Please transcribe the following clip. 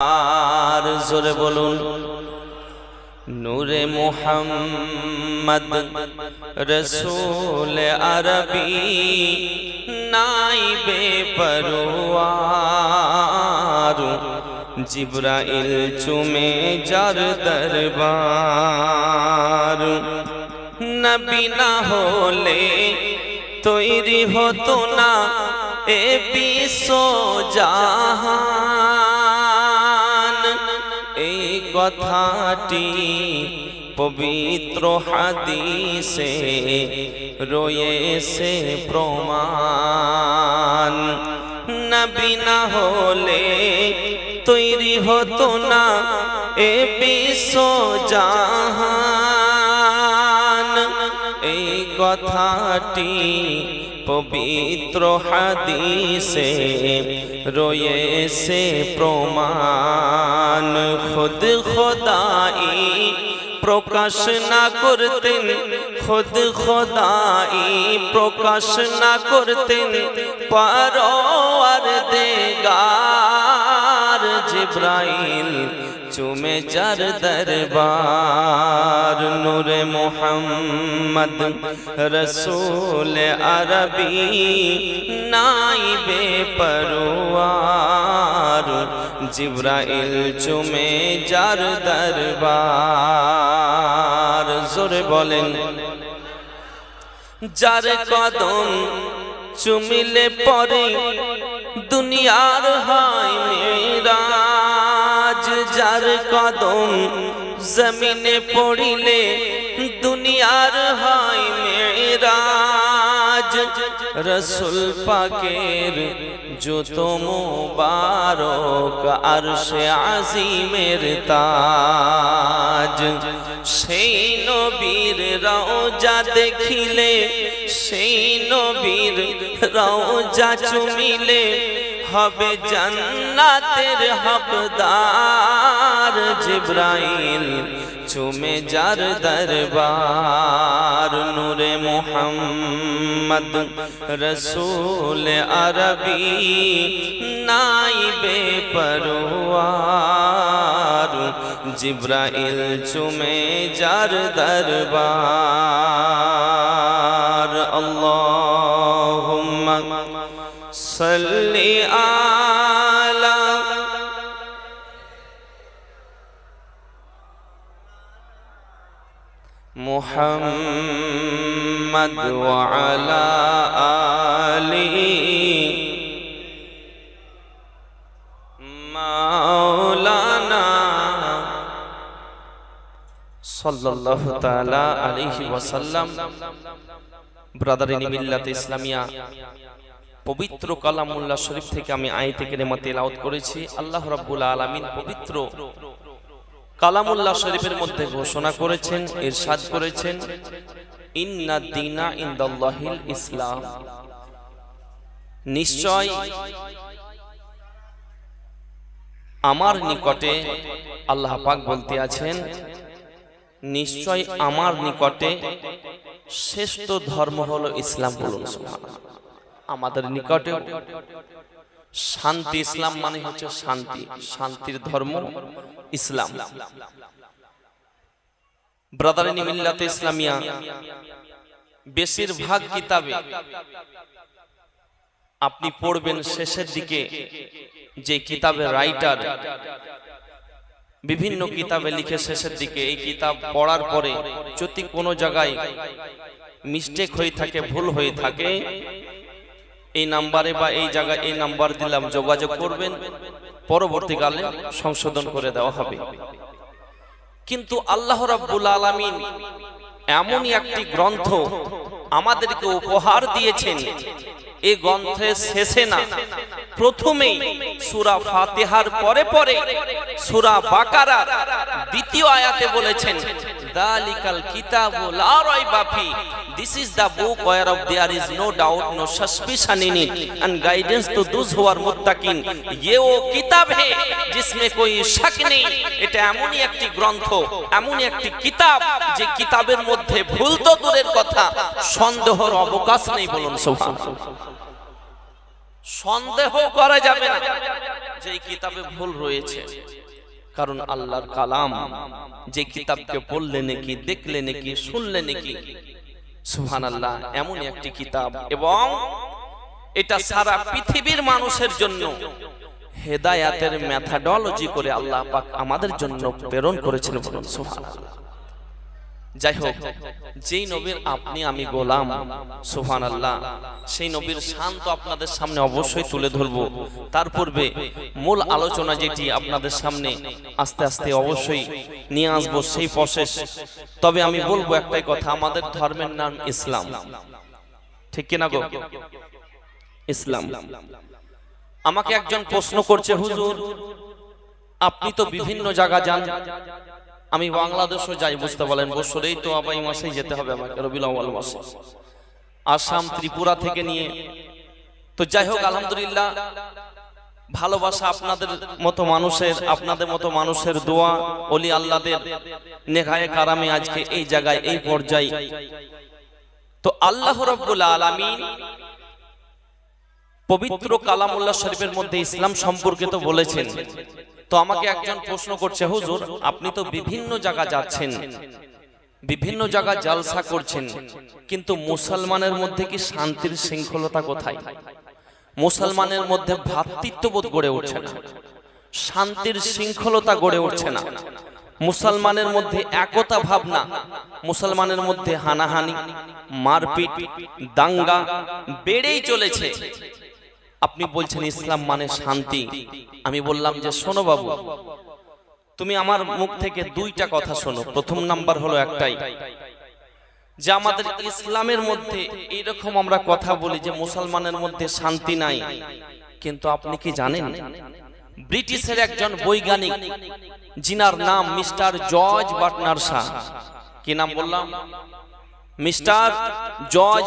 আর জোরে বলুন। নূরে মোহাম্মদ রসুল আরবি নাই বেপরোয়ার জিব্রাইল চুমে যার দরবার। নবী না হলে তৈরি হতো না এ বিশ্ব জাহান। কথাটি পবিত্র হাদিসে রয়েছে প্রমাণ। নবী না হলে তৈরি হতো না এ বিশ্ব জাহান। এই কথাটি পবিত্র হাদিসে রয়েছে প্রমাণ। খুদ খোদাই প্রকাশ না করতেন, খুদ খোদাই প্রকাশ না করতেন পারোয়ার দেগার জিব্রাইল চুমে যার দরবার, নূরে মোহাম্মদ রসুল আরবি নাইবে পরোয়ার। জিব্রাইল চুমে যার দরবার, জোরে বলেন। যার কদম চুমিলে পরে দুনিয়ার হয় মেরাজ যার কদম জমিনে পড়িলে দুনিয়ার হয় মেরাজ রসুল পাকের যত মোবারক আর সে আজিমের তাজ। সেই নবীর রওজা দেখিলে, সেই নবীর রওজা চুমিলে হবে জান্নাতের হকদার জিব্রাইল, চুমে যার দরবার নূরে মোহাম্মদ রসুল আরবি, নাইবে পরোয়ার। জিব্রাইল, চুমে যার দরবার صلی آلہ محمد وعلى آله مولانا صلى الله تعالى عليه وسلم ব্রাদার ইন মিল্লাত ইসলামিয়া। পবিত্র কালামুল্লাহ শরীফ থেকে আমি আয়াতে কেরিমা তেলাওয়াত করেছি। আল্লাহ রাব্বুল আলামিন পবিত্র কালামুল্লাহ শরীফের মধ্যে ঘোষণা করেছেন ইরশাদ করেছেন ইন্না দিনা ইনদাল্লাহিল ইসলাম। নিশ্চয় আমার নিকটে আল্লাহ পাক বলতে আছেন নিশ্চয় আমার নিকটে শ্রেষ্ঠ ধর্ম হলো ইসলাম বলুন আমাদের নিকটে শান্তি, ইসলাম মানে হচ্ছে শান্তি। শান্তির ধর্ম ইসলাম। ব্রাদারিনী মিল্লাতে ইসলামিয়া বেশিরভাগ কিতাবে আপনি পড়বেন শেষের দিকে যে কিতাবের রাইটার বিভিন্ন কিতাবে লিখে শেষের দিকে এই কিতাব পড়ার পরে যদি কোনো জায়গায় মিস্টেক হয়ে থাকে ভুল হয়ে থাকে এই নাম্বারে বা এই জায়গায় এই নাম্বার দিলাম যোগাযোগ করবেন পরবর্তীকালে সংশোধন করে দেওয়া হবে। কিন্তু আল্লাহ রাব্বুল আলামিন এমনই একটি গ্রন্থ আমাদেরকে উপহার দিয়েছেন। এই গ্রন্থের শেষে না। প্রথমেই সূরা ফাতিহার পরে পরে সূরা বাকারার দ্বিতীয় আয়াতে বলেছেন দালিকাল কিতাবু লা রাইবা ফি This is the book whereof there is no doubt, no suspicion in it, and guidance to those who are muttaqin. ये वो किताब है जिसमें कोई शक नहीं এটা এমনই একটি গ্রন্থ এমনই একটি কিতাব যে কিতাবের মধ্যে ভুল তো দূরের কথা সন্দেহর অবকাশ নেই বলুন সুবহানাল্লাহ সন্দেহ করা যাবে না। যে কিতাবে ভুল রয়েছে। কারণ আল্লাহর কালাম যে কিতাবকে পড়লে নাকি, দেখলে নাকি, শুনলে নাকি সুহান আল্লাহ এমন একটি কিতাব। এবং এটা সারা পৃথিবীর মানুষের জন্য হেদায়াতের ম্যাথাডোলজি করে আল্লাহ পাক আমাদের জন্য প্রেরণ করেছেন বলুন, সুবহানাল্লাহ। যাই হোক যেই নবীর আপনি আমি গোলাম সুহান আল্লাহ সেই নবীর শান তো আপনাদের সামনে অবশ্যই তুলে ধরবো। তার পূর্বে মূল আলোচনা যেটি আপনাদের সামনে আস্তে আস্তে অবশ্যই নিয়ে আসব সেই প্রসেস। তবে আমি বলব একটাই কথা আমাদের ধর্মের নাম ইসলাম। ঠিক কিনা গো? ইসলাম। আমাকে একজন প্রশ্ন করছে হুজুর আপনি তো বিভিন্ন জায়গা যান। আমি বাংলাদেশও যাই বুঝতে বলেন বছরেই তো আবাই মাসেই যেতে হবে আমাকে রবিল আউয়াল মাসে। আসাম ত্রিপুরা থেকে নিয়ে তো যাই হোক আলহামদুলিল্লাহ ভালোবাসা আপনাদের মতো মানুষের আপনাদের মতো মানুষের দোয়া অলি আল্লাদের নেঘায়ে কারামে আজকে এই জায়গায় এই পর্যায়ে। তো আল্লাহ রব্বুল আলামিন পবিত্র কালামুল্লাহ শরীফের মধ্যে ইসলাম সম্পর্কে তো বলেছেন। তো আমাকে একজন প্রশ্ন করছে, হুজুর, আপনি তো বিভিন্ন জায়গা যাচ্ছেন, বিভিন্ন জায়গা জালসা করছেন, কিন্তু মুসলমানের মধ্যে কি শান্তির শৃঙ্খলতা কোথায়? মুসলমানের মধ্যে ভ্রাতৃত্ববোধ গড়ে উঠছে না, শান্তির শৃঙ্খলতা গড়ে উঠছে না, মুসলমানের মধ্যে একতা ভাবনা, মুসলমানের মধ্যে হানাহানি, মারপিট, দাঙ্গা বেড়েই চলেছে আপনি বলছেন ইসলাম মানে শান্তি। আমি বললাম যে শোনো বাবু, তুমি আমার মুখ থেকে দুইটা কথা শোনো। প্রথম নাম্বার হলো একটাই, যে আমাদের ইসলামের মধ্যে এইরকম আমরা কথা বলি যে মুসলমানের মধ্যে শান্তি নাই। কিন্তু আপনি কি জানেন? ব্রিটিশের একজন বৈজ্ঞানিক, জিনার নাম মিস্টার জর্জ বাটনার শাহ কি নাম বললাম? Mister George